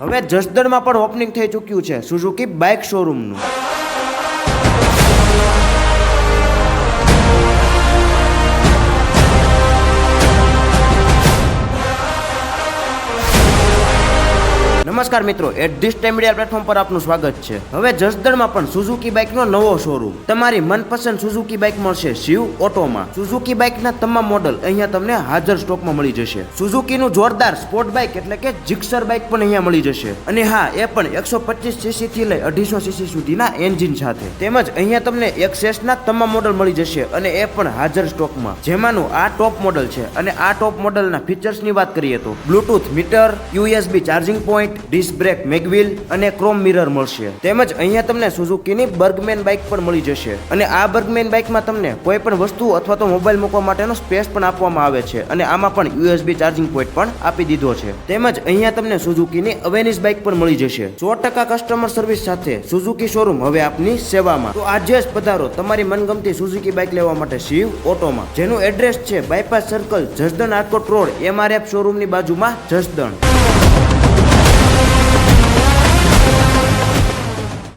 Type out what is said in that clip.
હવે જસદણમાં પણ ઓપનિંગ થઈ ચૂક્યું છે. સુઝુકી બાઇક શોરૂમનું નમસ્કાર મિત્રો at this time media platform પર આપનું સ્વાગત છે. હવે જસદણમાં પણ સુઝુકી બાઇકનો નવો શોરૂમ તમારી મનપસંદ સુઝુકી બાઇક મળશે શિવ ઓટોમાં સુઝુકી બાઇકના તમામ મોડલ અહીંયા તમને હાજર સ્ટોકમાં મળી જશે. સુઝુકીનું જોરદાર સ્પોર્ટ બાઇક એટલે કે જિક્સર બાઇક પણ અહીંયા મળી જશે. અને હા, એ પણ એકસો પચીસ સીસી થી લઈ અઢીસો સીસી સુધીના એન્જિન સાથે. તેમજ અહીંયા તમને એક્સેસના તમામ મોડલ મળી જશે અને એ પણ હાજર સ્ટોકમાં જેમાંનું આ ટોપ મોડલ છે. અને આ ટોપ મોડલના ફીચર્સની વાત કરીએ તો bluetooth meter USB charging point disc brake, mag wheel અને ક્રોમ મિરર મળશે. તેમજ અહીંયા તમને સુઝુકીની બર્ગમેન બાઇક પણ મળી જશે. અને આ બર્ગમેન બાઇકમાં તમને કોઈ પણ વસ્તુ અથવા તો મોબાઈલ મૂકવા માટેનો સ્પેસ પણ આપવામાં આવે છે. અને આમાં પણ યુએસબી ચાર્જિંગ પોઈન્ટ પણ આપી દીધો છે. તેમજ અહીંયા તમને સુઝુકીની અવેનિસ બાઇક પણ મળી જશે. સો ટકા કસ્ટમર સર્વિસ સાથે સુઝુકી શોરૂમ હવે આપની સેવામાં. તો આજે જ પધારો તમારી મનગમતી સુઝુકી બાઇક લેવા માટે શિવ ઓટોમાં, જેનું એડ્રેસ છે bypass circle Jasdan Atkot road, MRF શોરૂમની બાજુમાં જસદણ.